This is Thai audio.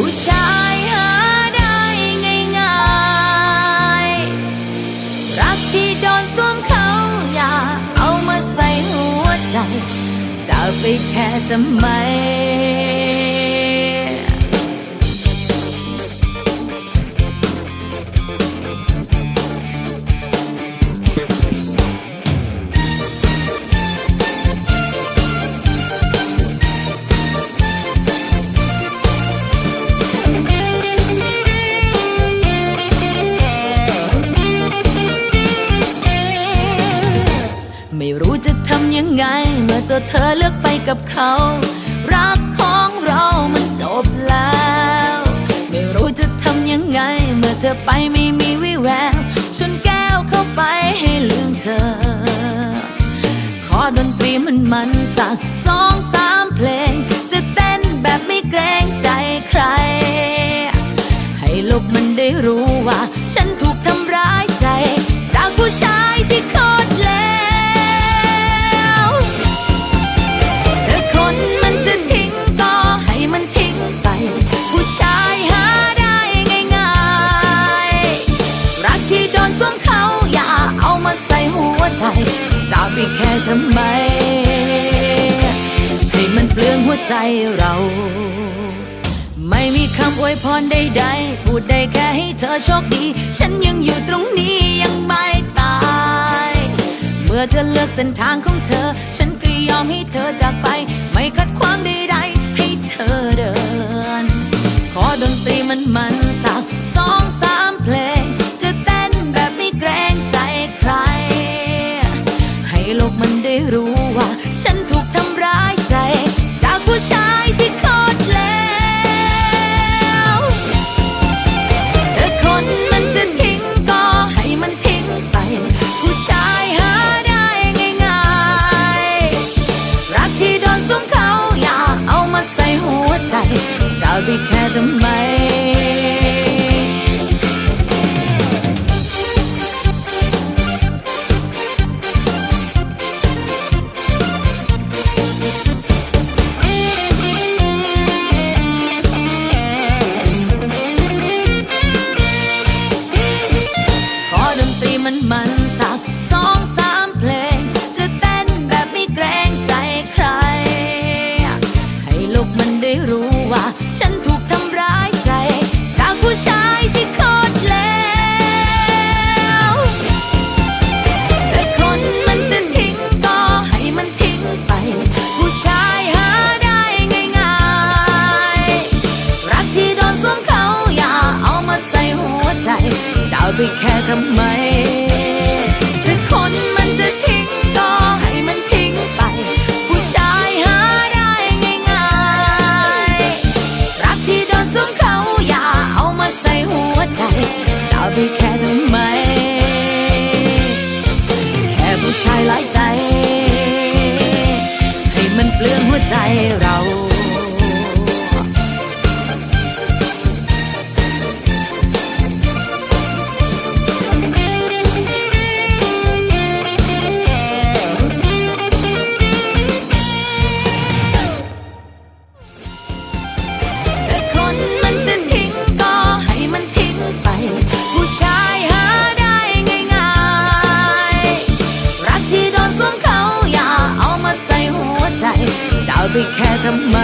ผู้ชายหาได้ง่ายๆ รักที่โดนสวมเขาอย่าเอามาใส่หัวใจ จะไปแค่ทำไม พอตัวเธอเลือกไปกับเขา รักของเรามันจบแล้ว ไม่รู้จะทำยังไง เมื่อเธอไปไม่มีวิแววชวนแก้วเข้าไปให้ลืมเธอ ขอดนตรีมันมันสักสองสามเพลง จะเต้นแบบไม่เกรงใจใคร ให้โลกมันได้รู้ว่า จจะไปแค่ทำไม ให้มันเปลืองหัวใจเรา ไม่มีคำอวยพรใดๆ พูดได้แค่ให้เธอโชคดี ฉันยังอยู่ตรงนี้ยังไม่ตาย เมื่อเธอเลือกเส้นทางของเธอ ฉันก็ยอมให้เธอจากไป ไม่ขัดขวางใดๆ ให้เธอเดิน ขอดนตรีมันมัน โลกมันได้รู้ว่า ฉันถูกทำร้ายใจ จากผู้ชายที่โคตรเลวแต่คนมันจะทิ้งก็ให้มันทิ้งไป ผู้ชายหาได้ง่ายๆ รักที่โดนสวมเขาอย่าเอามาใส่หัวใจ จะไปแค่ทำไม ไปแค่ทำไม แค่ทำไม